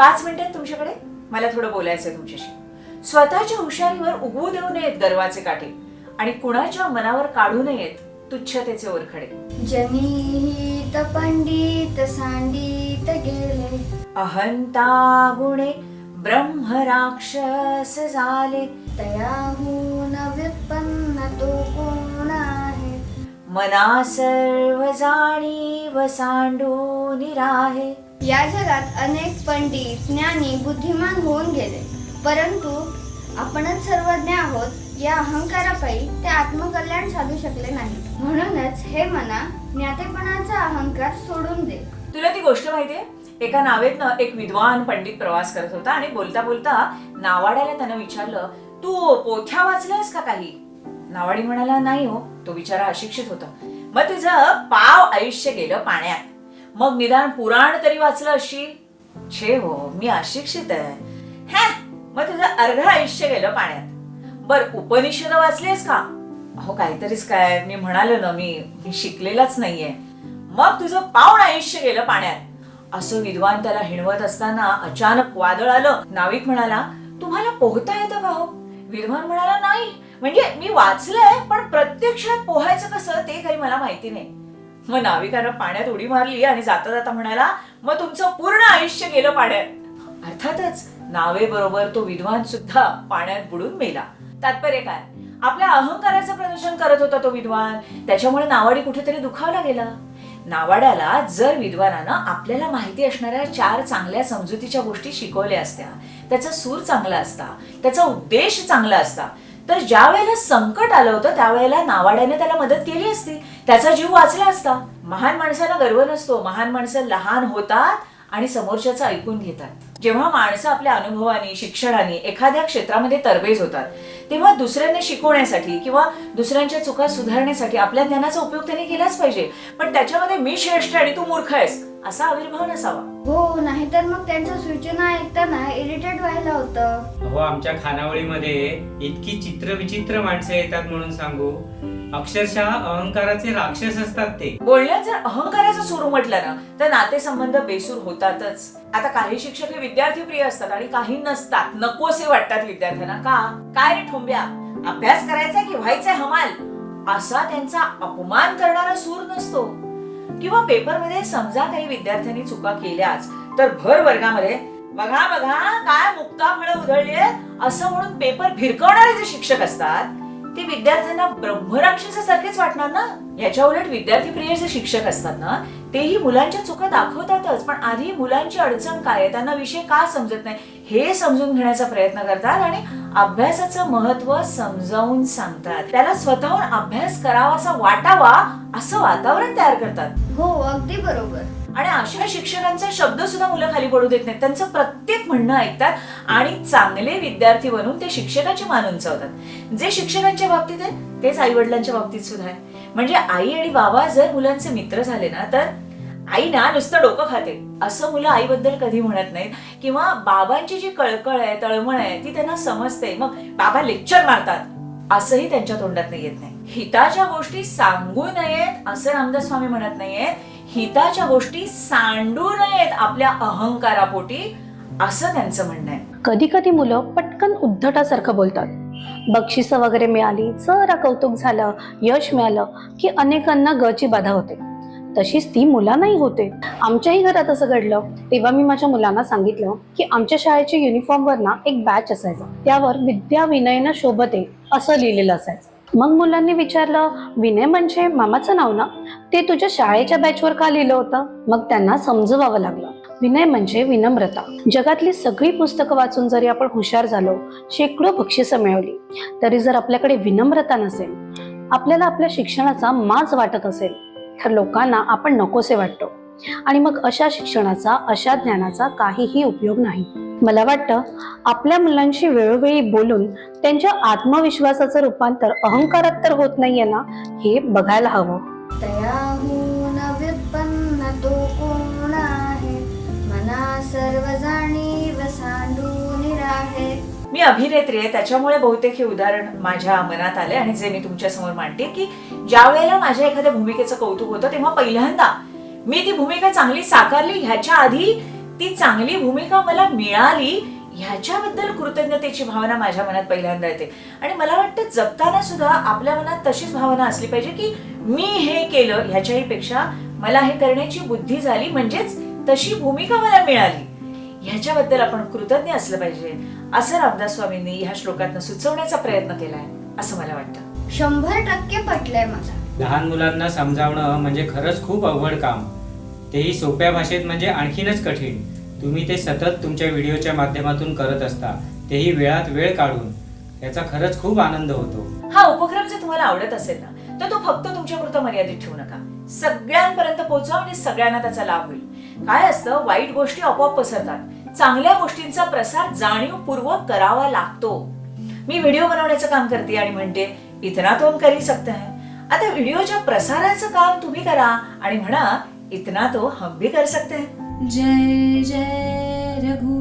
पाच मिनिटात तुमच्याकडे? मला थोडं बोलायचं आहे तुमच्याशी. स्वतःच्या हुशारीवर उगवू देऊ नयेत गर्वाचे काठे आणि कुणाच्या मनावर काढू नयेत तुच्छतेचे ओरखडे. जनिहित पंडित सांडित गेले. अहंता गुणे ब्रह्म राक्षस झाले. तयाहून व्युत्पन्न तो कोण आहे? मना सर्व जाणीव सांडून राहे. या जगात अनेक पंडित ज्ञानी बुद्धिमान होऊन गेले. परंतु आपणच सर्वज्ञ आहोत या अहंकारापायी ते आत्मकल्याण साधू शकले नाही. म्हणूनच हे मना ज्ञातेपणाचा अहंकार सोडून दे. तुला ती गोष्ट माहितीये एका नावेतनं एक विद्वान पंडित प्रवास करत होता आणि बोलता बोलता नावाड्याला त्यानं विचारलं तू पोथ्या वाचल्यास का काही? नावाडी म्हणाला नाही हो. तो बिचारा अशिक्षित होता. मग तुझं पाव आयुष्य गेलं पाण्यात. मग निदान पुराण तरी वाचलं असशील? छे हो मी अशिक्षित आहे. हॅ मग तुझं अर्ध आयुष्य गेलं पाण्यात. बर उपनिषद वाचलेस का? अहो काहीतरीच काय मी म्हणालो ना मी मी शिकलेलाच नाहीये. मग तुझं पाऊण आयुष्य गेलं पाण्यात. असं विद्वान त्याला हिणवत असताना अचानक वादळ आलं. नाविक म्हणाला तुम्हाला पोहता येतं का हो? विद्वान म्हणाला नाही. म्हणजे मी वाचलंय पण प्रत्यक्षात पोहायचं कसं ते काही मला माहिती नाही. मग नाविकानं पाण्यात उडी मारली आणि जाता जाता म्हणाला मग तुमचं पूर्ण आयुष्य गेलं पाण्यात. अर्थातच नावेबरोबर तो विद्वान सुद्धा पाण्यात बुडून मेला. तात्पर्य काय? आपल्या अहंकाराचं प्रदर्शन करत होता तो विद्वान. त्याच्यामुळे नावाडी कुठेतरी दुखावला गेला. नावाड्याला जर विद्वानानं आपल्याला माहिती असणाऱ्या चार चांगल्या समजुतीच्या गोष्टी शिकवल्या असत्या त्याचा सूर चांगला असता त्याचा उद्देश चांगला असता तर ज्या वेळेला संकट आलं होतं त्यावेळेला नावाड्याने त्याला मदत केली असती. त्याचा जीव वाचला असता. महान माणसाला गर्व नसतो. महान माणसं लहान होतात आणि समोरच्याचं ऐकून घेतात. जेव्हा माणसं आपल्या अनुभवानी शिक्षणाने एखाद्या क्षेत्रामध्ये तरबेज होतात तेव्हा दुसऱ्यांना शिकवण्यासाठी किंवा दुसऱ्यांच्या चुका सुधारण्यासाठी आपल्या ज्ञानाचा उपयोग त्यांनी केलाच पाहिजे. पण त्याच्यामध्ये मी श्रेष्ठ आणि तू मूर्ख आहेस असा आविर्भाव नसावा. हो नाहीतर मग त्यांच्या सूचना ऐकताना इरिटेट व्हायला होतं. अहो आमच्या खानावळीमध्ये इतकी चित्र विचित्र माणसं येतात म्हणून सांगू. अक्षरशः अहंकाराचे राक्षस असतात ते. बोलण्यात जर अहंकाराचं सूर म्हटलं ना तर नातेसंबंध बेसूर होतातच. आता काही शिक्षक हे विद्यार्थी प्रिय असतात आणि काही नसतात. नकोसे वाटतात विद्यार्थ्यांना. का? काय रे ठोंब्या? अभ्यास करायचा की व्हायचंय हमाल? असा त्यांचा अपमान करणारा सूर नसतो. किंवा पेपरमध्ये समजा काही विद्यार्थ्यांनी चुका केल्याच तर भर वर्गामध्ये बघा बघा काय मुक्ता फळं उधळली असं म्हणून पेपर भिरकवणारे जे शिक्षक असतात ते विद्यार्थ्यांना ब्रह्मराक्षसासारखेच वाटणार ना? याच्या उलट विद्यार्थी प्रिय जे शिक्षक असतात ना तेही मुलांच्या चुका दाखवतातच पण आधी मुलांची अडचण काय आहे? त्यांना विषय का समजत नाही? हे समजून घेण्याचा प्रयत्न करतात आणि अभ्यासाचं महत्त्व समजावून सांगतात. त्याला स्वतःहून अभ्यास करावासा वाटावा असं वातावरण तयार करतात. हो अगदी बरोबर. आणि अशा शिक्षकांचा शब्द सुद्धा मुलं खाली पडू देत नाहीत. त्यांचं प्रत्येक म्हणणं ऐकतात आणि चांगले विद्यार्थी बनून ते शिक्षकाचे मान उंचावतात. जे शिक्षकांच्या बाबतीत आहे तेच आई वडिलांच्या बाबतीत सुद्धा आहे म्हणजे आई आणि बाबा जर मुलांचे मित्र झाले ना तर आई ना नुसतं डोकं खाते. असं मुलं आईबद्दल कधी म्हणत नाहीत. किंवा बाबांची जी कळकळ आहे तळमळ आहे ती त्यांना समजते. मग बाबा लेक्चर मारतात. असंही त्यांच्या तोंडात येत नाही. हिताच्या गोष्टी सांगू नयेत असं रामदास स्वामी म्हणत नाहीयेत. हिताच्या गोष्टी सांडू नयेत आपल्या अहंकारापोटी असं त्यांचं म्हणणं आहे. कधी कधी मुलं पटकन उद्धटासारखं बोलतात. बक्षिसं वगैरे मिळाली जरा कौतुक झालं यश मिळालं की अनेकांना गची बाधा होते. तशीच ती मुलांनाही होते. आमच्याही घरात असं घडलं. तेव्हा मी माझ्या मुलांना सांगितलं की आमच्या शाळेच्या युनिफॉर्मवर ना एक बॅच असायचा. त्यावर विद्या विनयनं शोभते असं लिहिलेलं असायचं. मग मुलांनी विचारलं विनय म्हणजे मामाचं नाव ना? ते तुझ्या शाळेच्या बॅचवर का लिहिलं होतं? मग त्यांना समजवावं लागलं. विनय म्हणजे विनम्रता. जगातली सगळी पुस्तकं वाचून जरी आपण हुशार झालो शेकडो बक्षिसं मिळवली तरी जर आपल्याकडे विनम्रता नसेल आपल्याला आपल्या शिक्षणाचा माज वाटत असेल तर लोकांना आपण नकोसे वाटतो. आणि मग अशा शिक्षणाचा अशा ज्ञानाचा काहीही उपयोग नाही. मला वाटतं आपल्या मुलांशी वेळोवेळी बोलून त्यांच्या आत्मविश्वासाचं रूपांतर अहंकारात तर होत नाहीये ना हे बघायला हवं. तो कोण आहे? मना सर्व जाणीव सांडून राहे मी अभिनेत्री आहे त्याच्यामुळे बहुतेक हे उदाहरण माझ्या मनात आले आणि जे मी तुमच्यासमोर मांडते की ज्या वेळेला माझ्या एखाद्या भूमिकेचं कौतुक होतं तेव्हा पहिल्यांदा मी ती भूमिका चांगली साकारली ह्याच्या आधी ती चांगली भूमिका मला मिळाली ह्याच्याबद्दल कृतज्ञतेची भावना माझ्या मनात पहिल्यांदा येते. आणि मला वाटतं जगताना सुद्धा आपल्या मनात तशीच भावना असली पाहिजे की मी हे केलं ह्याच्याही पेक्षा मला हे करण्याची बुद्धी झाली म्हणजेच तशी भूमिका मला मिळाली. ह्याच्याबद्दल आपण कृतज्ञ असलं पाहिजे असं रामदास स्वामींनी ह्या श्लोकातनं सुचवण्याचा प्रयत्न केलाय असं मला वाटतं. शंभर टक्के पटलंय मला लहान मुलांना समजावणं म्हणजे खरंच खूप अवघड काम. तेही सोप्या भाषेत म्हणजे आणखीनच कठीण. तुम्ही ते सतत तुमच्या व्हिडिओच्या माध्यमातून करत असता तेही वेळात वेळ काढून. याचा खरंच खूप आनंद होतो. हा उपक्रम जर तुम्हाला आवडत असेल ना तर तो फक्त तुमच्यापुरता मर्यादित ठेवू नका. सगळ्यांपर्यंत पोहोचवा म्हणजे सगळ्यांना त्याचा लाभ होईल. काय असतं? वाईट गोष्टी आपोआप पसरतात. चांगल्या गोष्टींचा प्रसार जाणीवपूर्वक करावा लागतो. मी व्हिडिओ बनवण्याचं काम करते आणि म्हणते इतना तो हम सकते हैं. आता व्हिडिओच्या प्रसाराचं काम तुम्ही करा आणि म्हणा इतना तो हम भी कर सकते हैं. जय जय रघु